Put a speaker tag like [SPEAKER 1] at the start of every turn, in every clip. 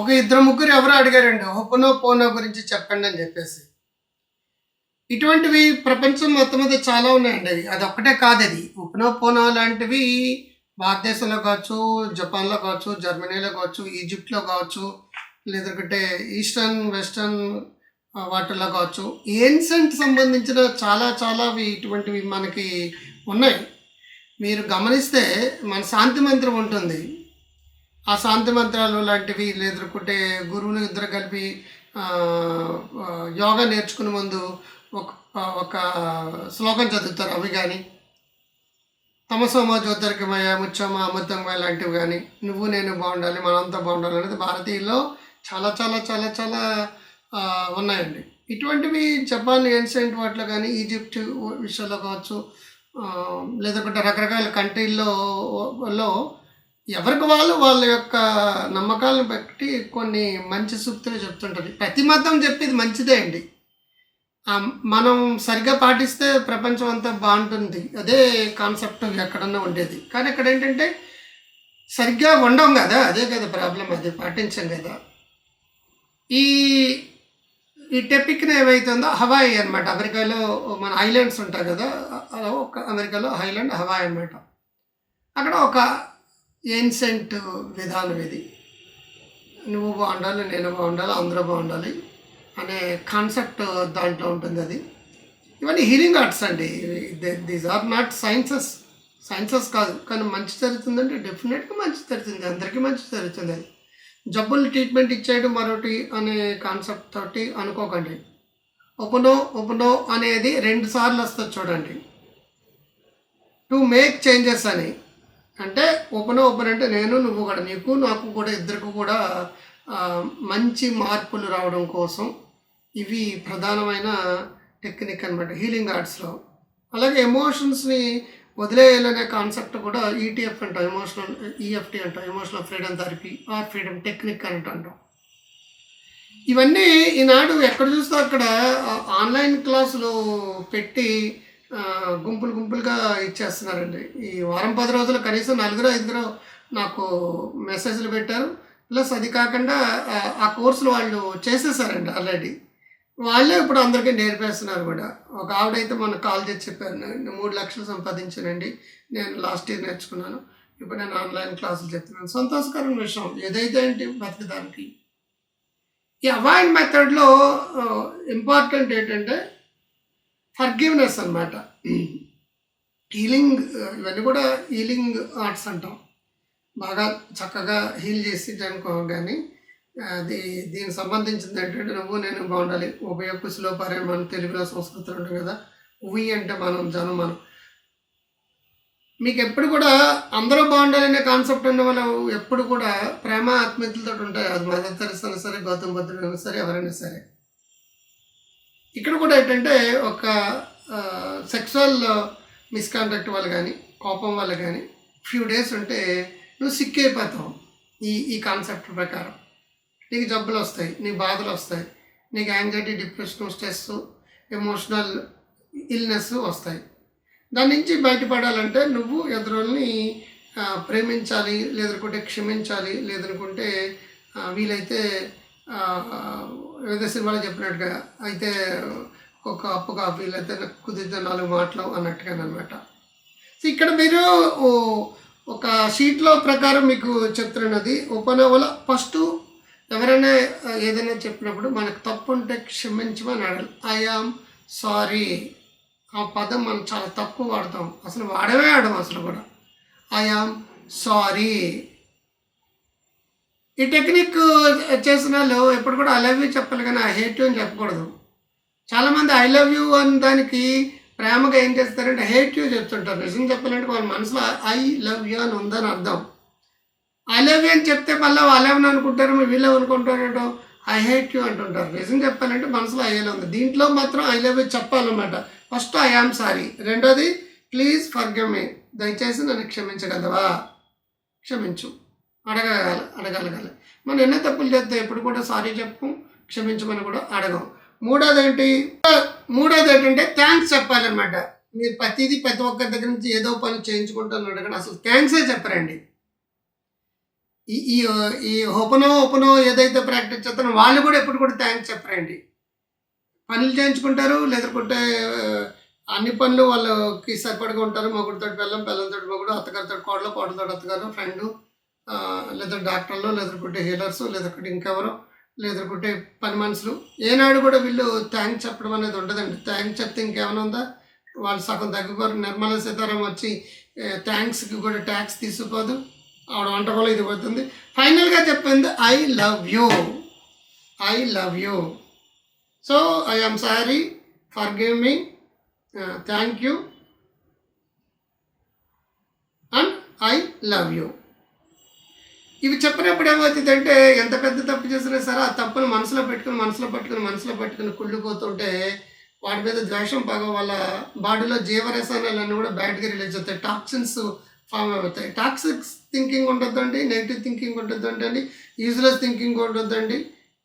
[SPEAKER 1] ఒక ఇద్దరు ముగ్గురు ఎవరు అడిగారండి ఓపెనో పోనో గురించి చెప్పండి అని చెప్పేసి. ఇటువంటివి ప్రపంచం మొత్తం మీద చాలా ఉన్నాయండి అవి. అది ఒక్కటే కాదు అది. ఓపెనో పోనో లాంటివి భారతదేశంలో కావచ్చు జపాన్లో కావచ్చు జర్మనీలో కావచ్చు ఈజిప్ట్లో కావచ్చు లేదంటే ఈస్టర్న్ వెస్టర్న్ వాటిల్లో కావచ్చు. ఏన్సెంట్ సంబంధించిన చాలా చాలావి ఇటువంటివి మనకి ఉన్నాయి. మీరు గమనిస్తే మన శాంతి మంత్రం ఉంటుంది. ఆ శాంతి మంత్రాలు లాంటివి లేదనుకుంటే గురువులు ఇద్దరు కలిపి యోగా నేర్చుకునే ముందు ఒక ఒక శ్లోకం చదువుతారు అవి కానీ తమసోమ జ్యోతిర్గమయ ముచ్చమ అమృతంగమయ లాంటివి కానీ నువ్వు నేను బాగుండాలి మనంతా బాగుండాలి అనేది భారతీయుల్లో చాలా చాలా చాలా చాలా ఉన్నాయండి. ఇటువంటివి జపాన్ ఏన్షియంట్ వాటిలో కానీ ఈజిప్ట్ విషయంలో కావచ్చు లేదంటే రకరకాల కంట్రీల్లో లో ఎవరికి వాళ్ళు వాళ్ళ యొక్క నమ్మకాలను బట్టి కొన్ని మంచి సూక్తులు చెప్తుంటారు. ప్రతి మతం చెప్పేది మంచిదే అండి. మనం సరిగ్గా పాటిస్తే ప్రపంచం అంతా బాగుంటుంది. అదే కాన్సెప్ట్ ఎక్కడన్నా ఉండేది. కానీ ఇక్కడ ఏంటంటే సరిగ్గా ఉండం కదా అదే కదా ప్రాబ్లం అది పాటించం కదా. ఈ ఈ టెపిక్ ఏమైతుందో హవాయి అనమాట అమెరికాలో మన ఐలాండ్స్ ఉంటాయి కదా ఒక అమెరికాలో హైలాండ్ హవాయి అనమాట అక్కడ ఒక ఏన్సెంట్ విధానం ఇది. నువ్వు బాగుండాలి నేను బాగుండాలి అందరూ బాగుండాలి అనే కాన్సెప్ట్ దాంట్లో ఉంటుంది అది. ఇవన్నీ హీలింగ్ ఆర్ట్స్ అండి. These are not sciences sciences కాదు కానీ మంచి జరుగుతుందంటే డెఫినెట్గా మంచి జరుగుతుంది. అందరికీ మంచి జరుగుతుంది అది. జబ్బులు ట్రీట్మెంట్ ఇచ్చేయడం మరొకటి అనే కాన్సెప్ట్ తోటి అనుకోకండి. ఓపెనో ఓపెనో అనేది రెండు సార్లు వస్తుంది చూడండి. టు మేక్ చేంజెస్ అని. అంటే ఓపెన్ ఓపెన్ అంటే నేను నువ్వు కూడా నీకు నాకు కూడా ఇద్దరికి కూడా మంచి మార్పులు రావడం కోసం ఇవి ప్రధానమైన టెక్నిక్ అనమాట హీలింగ్ ఆర్ట్స్లో అలాగే ఎమోషన్స్ని వదిలేయాలనే కాన్సెప్ట్ కూడా ఈటీఎఫ్ అంటాం ఎమోషనల్ ఈఎఫ్టీ అంటాం emotional freedom therapy or freedom technique అని అంటాం. ఇవన్నీ ఈనాడు ఎక్కడ చూస్తే అక్కడ ఆన్లైన్ క్లాసులు పెట్టి గుంపులు గుంపులుగా ఇచ్చేస్తున్నారండి. ఈ వారం పది రోజులు కనీసం నలుగురు ఐదుగురు నాకు మెసేజ్లు పెట్టారు. ప్లస్ అది కాకుండా ఆ, కోర్సులు వాళ్ళు చేసేసారండి ఆల్రెడీ వాళ్ళే ఇప్పుడు అందరికీ నేర్పేస్తున్నారు కూడా. ఒక ఆవిడైతే మనకు కాల్ చేసి చెప్పారు నేను మూడు లక్షలు సంపాదించానండి. నేను లాస్ట్ ఇయర్ నేర్చుకున్నాను. ఇప్పుడు నేను ఆన్లైన్ క్లాసులు చెప్తున్నాను. సంతోషకరమైన విషయం. ఏదైతే ఏంటి బతికదానికి? ఈ అవాయిడ్ మెథడ్లో ఇంపార్టెంట్ ఏంటంటే ఫర్గివ్నెస్ అనమాట హీలింగ్ ఇవన్నీ కూడా హీలింగ్ ఆర్ట్స్ అంటాం. బాగా చక్కగా హీల్ చేసి అనుకో కానీ అది దీనికి సంబంధించింది ఏంటంటే నువ్వు నేను బాగుండాలి. ఉభయ కుశలో పరే మనం తెలుగులో సంస్కృతులు ఉంటాం కదా ఉవి అంటే మనం జనం మనం. మీకు ఎప్పుడు కూడా అందరూ బాగుండాలనే కాన్సెప్ట్ ఉన్న మనం ఎప్పుడు కూడా ప్రేమ ఆత్మీయతలతో ఉంటాయి. అది మదర్ తెరసైనా అయినా సరే గౌతమ్ బుద్ధుడైనా సరే ఎవరైనా సరే. ఇక్కడ కూడా ఏంటంటే ఒక సెక్సువల్ మిస్కాండక్ట్ వల్ల కానీ కోపం వల్ల కానీ ఫ్యూ డేస్ ఉంటే నువ్వు సిక్ అయిపోతావు. ఈ ఈ కాన్సెప్ట్ ప్రకారం. నీకు జబ్బులు వస్తాయి నీకు బాధలు వస్తాయి నీకు anxiety depression stress emotional illness వస్తాయి. దాని నుంచి బయటపడాలంటే నువ్వు ఎదురుల్ని ప్రేమించాలి లేదనుకుంటే క్షమించాలి లేదనుకుంటే వీలైతే ఏదో సినిమాలో చెప్పినట్టుగా అయితే ఒక అప్పు కాఫీ లేకపోతే కుదిరితే నాలుగు మాటలు అన్నట్టుగా అనమాట సో ఇక్కడ మీరు ఓ, ఒక షీట్లో ప్రకారం మీకు చెప్తున్నది ఉపనవల ఫస్ట్ ఎవరైనా ఏదైనా చెప్పినప్పుడు మనకు తప్పు ఉంటే క్షమించమని అడగాలి. I am sorry. ఆ పదం మనం చాలా తక్కువ వాడతాం. అసలు వాడమే ఆడము అసలు కూడా. I am sorry. ఈ టెక్నిక్ చేసిన వాళ్ళు ఎప్పుడు కూడా ఐ లవ్ యూ చెప్పాలి కానీ ఐ హేట్ యూ అని చెప్పకూడదు. చాలామంది ఐ లవ్ యూ అని దానికి ప్రేమగా ఏం చేస్తారంటే హేట్ యూ చెప్తుంటారు. నిజం చెప్పాలంటే వాళ్ళ మనసులో ఐ లవ్ యూ అని ఉందని అర్థం. ఐ లవ్ యూ అని చెప్తే మళ్ళీ వాళ్ళేమని అనుకుంటారు? వీళ్ళు అనుకుంటారు ఐ హేట్ యూ అంటుంటారు. నిజం చెప్పాలంటే మనసులో ఐ ఉంది. దీంట్లో మాత్రం ఐ లవ్ యూ చెప్పాలన్నమాట. ఫస్ట్ ఐ ఆమ్ సారీ రెండోది ప్లీజ్ ఫర్గివ్ మీ దయచేసి నన్ను క్షమించగలవా? క్షమించు. అడగగల అడగలగాలి మనం ఎన్ని తప్పులు చేస్తే ఎప్పుడు కూడా సారీ చెప్పు క్షమించమని కూడా అడగం. మూడోది ఏంటి మూడోది ఏంటంటే థ్యాంక్స్ చెప్పాలన్నమాట. మీరు ప్రతిదీ ప్రతి ఒక్కరి దగ్గర నుంచి ఏదో పని చేయించుకుంటాను అడగండి అసలు థ్యాంక్సే చెప్పరండి. ఈ ఈ ఈ ఓపెనో ఏదైతే ప్రాక్టీస్ చేస్తారో వాళ్ళు కూడా ఎప్పుడు కూడా థ్యాంక్స్ చెప్పరండి. పనులు చేయించుకుంటారు లేదంటే అన్ని పనులు వాళ్ళకి సరిపడగా ఉంటారు. మొగుడితో పిల్లం బెల్లంతో మొగుడు అత్తగారితో కోడలు కోడలతో అత్తగారు ఫ్రెండ్ లేదా డాక్టర్లు లేదనుకుంటే హీలర్స్ లేదంటే ఇంకెవరో లేదనుకుంటే పని మనుషులు. ఏనాడు కూడా వీళ్ళు థ్యాంక్స్ చెప్పడం అనేది ఉండదండి. థ్యాంక్స్ చెప్తే ఇంకేమైనా ఉందా? వాళ్ళు సగం తగ్గిపోరు. నిర్మలా సీతారామన్ వచ్చి థ్యాంక్స్కి కూడా ట్యాక్స్ తీసుకోదు. ఆవిడ వంటకంలో ఇది పోతుంది. ఫైనల్గా చెప్పింది I love you I love you so I am sorry forgive me thank you and I love you ఇవి చెప్పినప్పుడు ఏమవుతుందంటే ఎంత పెద్ద తప్పు చేసినా సరే ఆ తప్పును మనసులో పెట్టుకుని మనసులో పట్టుకుని మనసులో పట్టుకుని కుళ్ళిపోతుంటే వాటి మీద ద్వేషం పగ వల్ల బాడీలో జీవరసాయనాలన్నీ కూడా బయటకు రిలీజ్ అవుతాయి. టాక్సిన్స్ ఫామ్ అవుతాయి. టాక్సిక్ థింకింగ్ ఉండొద్దండి నెగిటివ్ థింకింగ్ ఉండొద్దండి యూజ్లెస్ థింకింగ్ ఉండొద్దండి.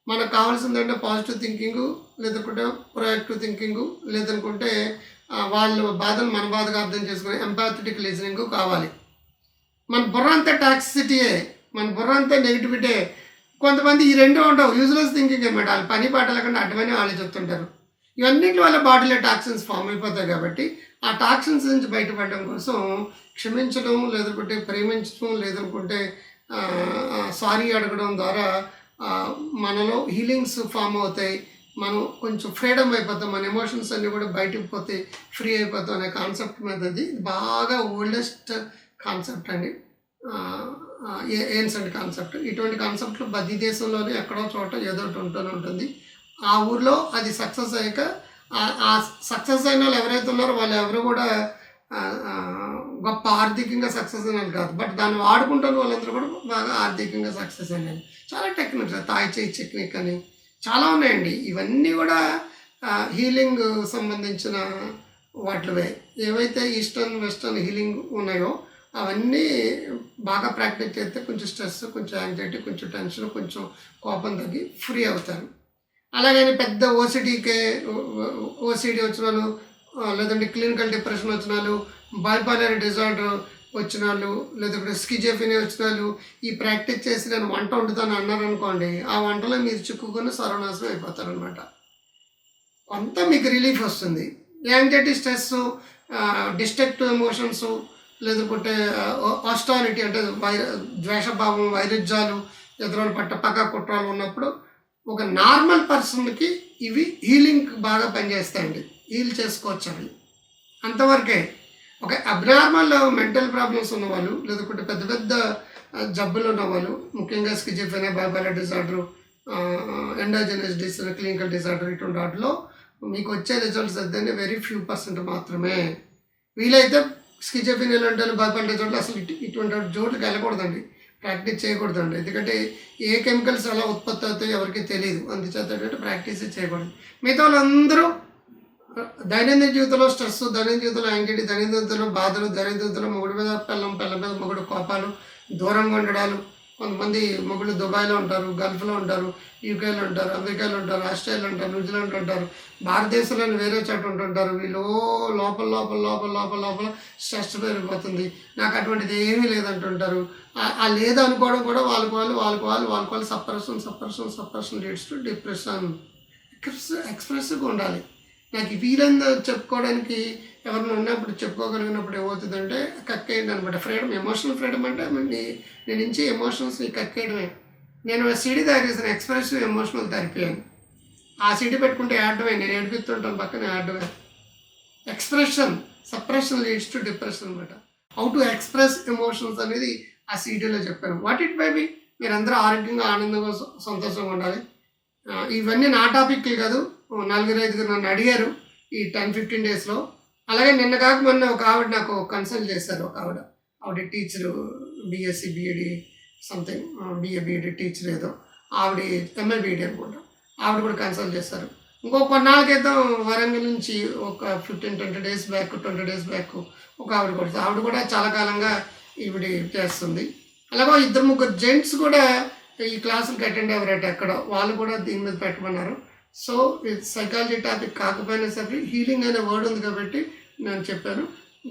[SPEAKER 1] మనకు కావాల్సిందంటే పాజిటివ్ థింకింగ్ లేదనుకుంటే ప్రొయాక్టివ్ థింకింగ్ లేదనుకుంటే వాళ్ళ బాధను మన బాధగా అర్థం చేసుకుని ఎంపాథెటిక్ లిజనింగ్ కావాలి. మన బుర్ర అంతా టాక్సిటీయే మన బుర్ర అంతా నెగిటివిటీ కొంతమంది ఈ రెండు ఉండవు. యూజ్లెస్ థింకింగ్ అనమాట వాళ్ళు పని పాట లేకుండా అటువని ఆలోచిస్తుంటారు. ఇవన్నింటి వల్ల బాడీలో టాక్సిన్స్ ఫామ్ అయిపోతాయి కాబట్టి ఆ టాక్సిన్స్ నుంచి బయటపడడం కోసం క్షమించడం లేదనుకుంటే ప్రేమించడం లేదనుకుంటే సారీ అడగడం ద్వారా మనలో హీలింగ్స్ ఫామ్ అవుతాయి. మనం కొంచెం ఫ్రీడమ్ అయిపోతాం. మన ఎమోషన్స్ అన్నీ కూడా బయటకు పోతే ఫ్రీ అయిపోతాం అనే కాన్సెప్ట్ మీద బాగా ఓల్డెస్ట్ కాన్సెప్ట్ అండి. Ancient concept. ఇటువంటి కాన్సెప్ట్లు ప్రతి దేశంలోనే ఎక్కడో చోట ఏదో ఒకటి ఉంటూనే ఉంటుంది. ఆ ఊర్లో అది సక్సెస్ అయ్యాక ఆ- సక్సెస్ అయిన వాళ్ళు ఎవరైతే ఉన్నారో వాళ్ళు ఎవరు కూడా గొప్ప ఆర్థికంగా సక్సెస్ అయిన కాదు. బట్ దాన్ని వాడుకుంటున్న వాళ్ళందరూ కూడా బాగా ఆర్థికంగా సక్సెస్ అయినారు చాలా టెక్నిక్స్ తాయి చేయి టెక్నిక్ అని చాలా ఉన్నాయండి. ఇవన్నీ కూడా హీలింగ్ సంబంధించిన వాటివే. ఏవైతే ఈస్టర్న్ వెస్టర్న్ హీలింగ్ ఉన్నాయో అవన్నీ బాగా ప్రాక్టీస్ చేస్తే కొంచెం స్ట్రెస్ కొంచెం యాంగ్జైటీ కొంచెం టెన్షన్ కొంచెం కోపం తగ్గి ఫ్రీ అవుతారు. అలాగని పెద్ద ఓసిడీకే ఓసిడి వచ్చిన వాళ్ళు లేదంటే క్లినికల్ డిప్రెషన్ వచ్చిన వాళ్ళు బైపాలర్ డిజార్డర్ వచ్చిన వాళ్ళు లేదంటే స్కిజెఫిని వచ్చిన వాళ్ళు ఈ ప్రాక్టీస్ చేసి నేను వంట వండుతాను అన్నారు అనుకోండి ఆ వంటలో మీరు చిక్కుకొని సర్వనాశనం అయిపోతారు అనమాట కొంత మీకు రిలీఫ్ వస్తుంది. యాంగ్జైటీ స్ట్రెస్ డిస్ట్రక్టివ్ ఎమోషన్స్ లేకపోతే ఆస్టాలిటీ అంటే వై ద్వేషభావం వైరుధ్యాలు ఎదురు పట్టపక్క కుట్రాలు ఉన్నప్పుడు ఒక నార్మల్ పర్సన్కి ఇవి హీలింగ్ బాగా పనిచేస్తాయండి. హీల్ చేసుకోవచ్చు అవి. అంతవరకే ఒక అబ్నార్మల్ మెంటల్ ప్రాబ్లమ్స్ ఉన్నవాళ్ళు లేదంటే పెద్ద పెద్ద జబ్బులు ఉన్నవాళ్ళు ముఖ్యంగా స్కిజిఫెనా బైబల డిజార్డరు ఎండోజెనస్ డిస్ క్లినికల్ డిజార్డర్ ఇటువంటి వాటిలో మీకు వచ్చే రిజల్ట్స్ అయితే వెరీ ఫ్యూ పర్సెంట్ మాత్రమే. వీలైతే స్కిజోఫినియల్ అంటే బైపాలర్ చోట్ల అసలు ఇటువంటి చోట్లకి వెళ్ళకూడదండి. ప్రాక్టీస్ చేయకూడదండి. ఎందుకంటే ఏ కెమికల్స్ అలా ఉత్పత్తి అవుతాయో ఎవరికి తెలియదు. అందుచేత ప్రాక్టీస్ చేయకూడదు. మిగతా వాళ్ళందరూ దైనందిన జీవితంలో స్ట్రెస్ దైనందిన జీవితంలో యాంగిటీ దైనందిన జీవితంలో బాధలు దైనందిన జీవితంలో మొగుడు మీద పిల్లం పిల్ల మీద మొగుడు కోపాలు దూరంగా ఉండడాలు కొంతమంది మొగుళ్ళు దుబాయ్లో ఉంటారు గల్ఫ్లో ఉంటారు యూకేలో ఉంటారు అమెరికాలో ఉంటారు ఆస్ట్రేలియాలో ఉంటారు న్యూజిలాండ్ ఉంటారు. భారతదేశంలోని వేరే చోట ఉంటుంటారు. వీళ్ళు లోపల లోపల లోపల లోపల లోపల స్ట్రెస్ పెరిగిపోతుంది. నాకు అటువంటిది ఏమీ లేదంటుంటారు. ఆ- లేదనుకోవడం లేదు అనుకోవడం కూడా వాళ్ళకి వాళ్ళు వాళ్ళకి వాళ్ళు వాళ్ళకి వాళ్ళు suppression suppression suppression leads to depression. ఎక్స్ప్రెసివ్గా ఉండాలి. నాకు వీలందో చెప్పుకోవడానికి ఎవరిని ఉన్నప్పుడు చెప్పుకోగలిగినప్పుడు ఏమవుతుందంటే కక్కేయండి అనమాట ఫ్రీడమ్ ఎమోషనల్ ఫ్రీడమ్ అంటే నీ- నేను ఇచ్చే ఎమోషనల్స్ని కక్కేయడమే. నేను సీడీ తయారు ఎక్స్ప్రెసివ్ ఎమోషనల్ థెరపీ అని. ఆ సీడీ పెట్టుకుంటే ఆడమే నేను ఏడిపిస్తుంటాను పక్కన ఆడమే expression suppression leads to depression అనమాట. హౌ టు ఎక్స్ప్రెస్ ఎమోషన్స్ అనేది ఆ సీడీలో చెప్పాను. వాట్ ఇట్ మేబీ మీరందరూ ఆరోగ్యంగా ఆనందంగా సంతోషంగా ఉండాలి. ఇవన్నీ నా టాపిక్లు కాదు. నలుగురు ఐదుగురు నన్ను అడిగారు ఈ టెన్ ఫిఫ్టీన్ డేస్లో. అలాగే నిన్న కాక మొన్న ఒక ఆవిడ నాకు కన్సల్ట్ చేశారు. ఒక ఆవిడ. ఆవిడ teacher BSc BEd something BA BEd teacher ఏదో. ఆవిడ ఎంఏ బీఈడి అనుకుంటా ఆవిడ కూడా కన్సల్ట్ చేస్తారు ఇంకో కొన్నాళ్ళ క్రితం వరంగల్ నుంచి ఒక fifteen twenty days back twenty days back ఒక ఆవిడ కూడా ఆవిడ కూడా చాలా కాలంగా ఈవిడ చేస్తుంది. అలాగే ఇద్దరు ముగ్గురు జెంట్స్ కూడా ఈ క్లాసులకు అటెండ్ అవ్వరట అక్కడ వాళ్ళు కూడా దీని మీద పెట్టమన్నారు. సో ఇది సైకాలజీ టాపిక్ కాకపోయినా సరే హీలింగ్ అనే వర్డ్ ఉంది కాబట్టి నేను చెప్పాను.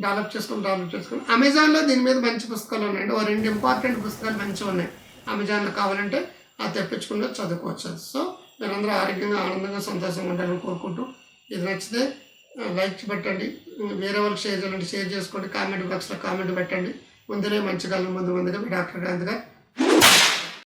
[SPEAKER 1] డెవలప్ చేసుకుని డెవలప్ చేసుకుని. అమెజాన్లో దీని మీద మంచి పుస్తకాలు ఉన్నాయండి. ఓ రెండు ఇంపార్టెంట్ పుస్తకాలు మంచిగా ఉన్నాయి. అమెజాన్లో కావాలంటే అది తెప్పించుకుంటే చదువుకోవచ్చు. సో మీరందరూ ఆరోగ్యంగా ఆనందంగా సంతోషంగా ఉండాలని కోరుకుంటూ ఇది నచ్చితే లైక్ పెట్టండి. వేరే వాళ్ళకి షేర్ చేయాలంటే షేర్ చేసుకోండి. కామెంట్ బాక్స్లో కామెంట్ పెట్టండి. ముందరే మంచి కాలం ముందు ముందుగా మీ డాక్టర్ గాంధీ గారు